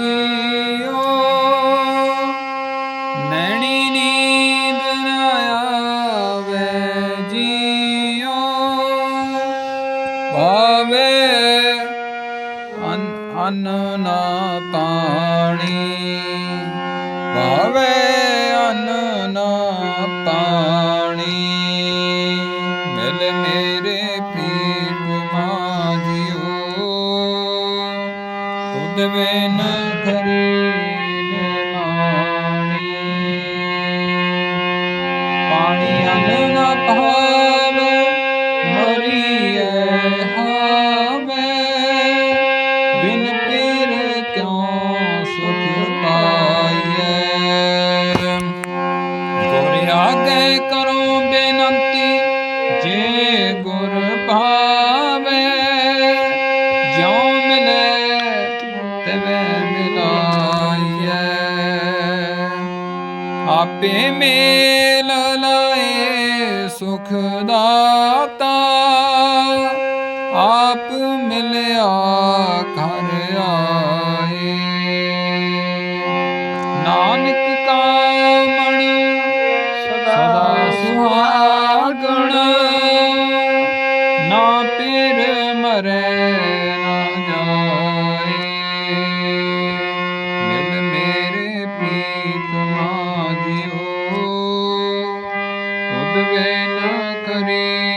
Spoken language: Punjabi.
ਰਹਿਓ ਨੈਣੀ ਨੀਂਦ ਨਾ ਆਵੇ ਜੀਓ। ਭਾਵੇ ਅਨ ਅਨ ਨਾ ਤਾਣੀ। ਭਾਵੇ ਅਨ ਨਾ ਤਾਣੀ। ਮਿਲ ਮੇਰੇ ਤੁਧ ਬਿਨ ਖਰੀ ਨਾਣੀ ਪਾਣੀ ਅਨ ਨਾ ਪਾਵੇ ਮਰੀਏ ਹਾਵੇ। ਬਿਨ ਪੀਰ ਕਿਉ ਸੁਖ ਪਾਈਐ ਗੁਰ ਆਗੇ ਕਰੋ ਬੇਨੰਤੀ, ਜੇ ਗੁਰ ਭਾਵੇ। ਆਪੇ ਮੇਲ ਲਾਏ ਸੁਖ ਦਾਤਾ। ਆਪ ਮਿਲਿਆ ਘਰ ਆਏ। ਨਾਨਕ ਕਾਮਣ ਸਦਾ ਸੁਹਾਗਣ, ਨਾ ਪੀਰ ਮਰੇ べなかれ